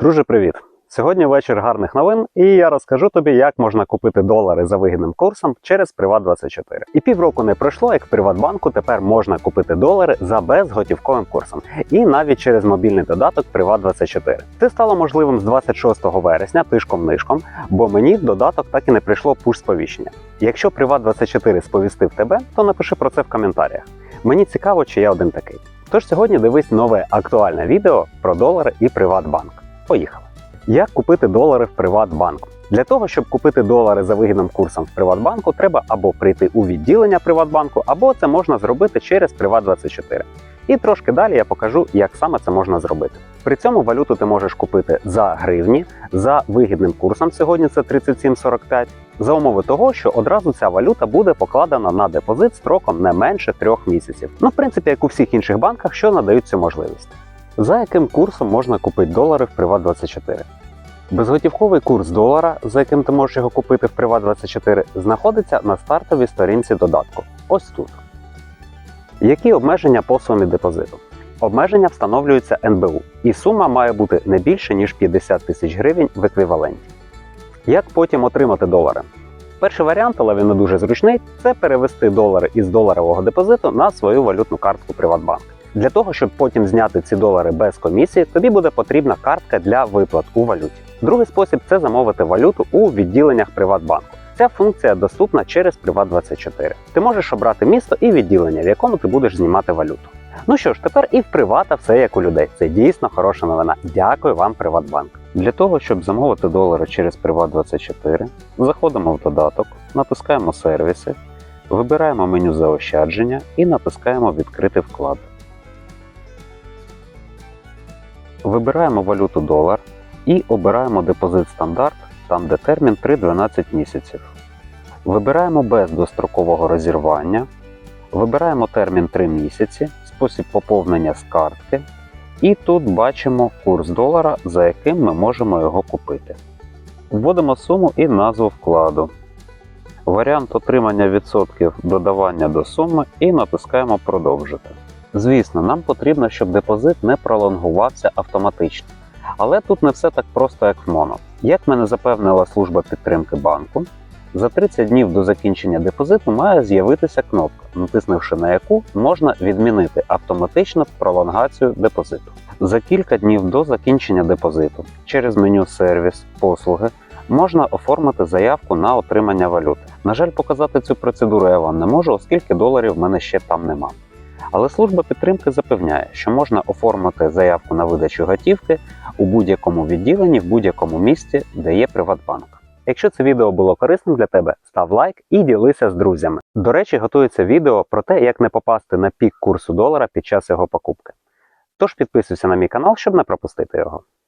Друже, привіт! Сьогодні вечір гарних новин, і я розкажу тобі, як можна купити долари за вигідним курсом через Приват24. І півроку не пройшло, як в Приватбанку тепер можна купити долари за безготівковим курсом, і навіть через мобільний додаток Приват24. Це стало можливим з 26 вересня тишком-нишком, бо мені в додаток так і не прийшло пуш-сповіщення. Якщо Приват24 сповістив тебе, то напиши про це в коментарях. Мені цікаво, чи я один такий. Тож сьогодні дивись нове актуальне відео про долари і Приватбанк. Поїхали! Як купити долари в Приватбанку? Для того, щоб купити долари за вигідним курсом в Приватбанку, треба або прийти у відділення Приватбанку, або це можна зробити через Приват24. І трошки далі я покажу, як саме це можна зробити. При цьому валюту ти можеш купити за гривні, за вигідним курсом. Сьогодні це 37,45, за умови того, що одразу ця валюта буде покладена на депозит строком не менше трьох місяців. Ну, в принципі, як у всіх інших банках, що надають цю можливість. За яким курсом можна купити долари в Приват24? Безготівковий курс долара, за яким ти можеш його купити в Приват24, знаходиться на стартовій сторінці додатку. Ось тут. Які обмеження по сумі депозиту? Обмеження встановлюються НБУ, і сума має бути не більше, ніж 50 тисяч гривень в еквіваленті. Як потім отримати долари? Перший варіант, але він не дуже зручний, це перевести долари із доларового депозиту на свою валютну картку Приватбанк. Для того, щоб потім зняти ці долари без комісії, тобі буде потрібна картка для виплат у валюті. Другий спосіб це замовити валюту у відділеннях Приватбанку. Ця функція доступна через Приват24. Ти можеш обрати місто і відділення, в якому ти будеш знімати валюту. Ну що ж, тепер і в привата все як у людей. Це дійсно хороша новина. Дякую вам, Приватбанк. Для того, щоб замовити долари через Приват24, заходимо в додаток, натискаємо сервіси, вибираємо меню заощадження і натискаємо Відкрити вклад. Вибираємо валюту долар і обираємо депозит стандарт, там де термін 3-12 місяців. Вибираємо без дострокового розірвання. Вибираємо термін 3 місяці, спосіб поповнення з картки. І тут бачимо курс долара, за яким ми можемо його купити. Вводимо суму і назву вкладу. Варіант отримання відсотків додавання до суми і натискаємо Продовжити. Звісно, нам потрібно, щоб депозит не пролонгувався автоматично. Але тут не все так просто, як в моно. Як мене запевнила служба підтримки банку, за 30 днів до закінчення депозиту має з'явитися кнопка, натиснувши на яку можна відмінити автоматично пролонгацію депозиту. За кілька днів до закінчення депозиту через меню Сервіс, послуги можна оформити заявку на отримання валюти. На жаль, показати цю процедуру я вам не можу, оскільки доларів в мене ще там нема. Але служба підтримки запевняє, що можна оформити заявку на видачу готівки у будь-якому відділенні в будь-якому місті, де є Приватбанк. Якщо це відео було корисним для тебе, став лайк і ділися з друзями. До речі, готується відео про те, як не попасти на пік курсу долара під час його покупки. Тож підписуйся на мій канал, щоб не пропустити його.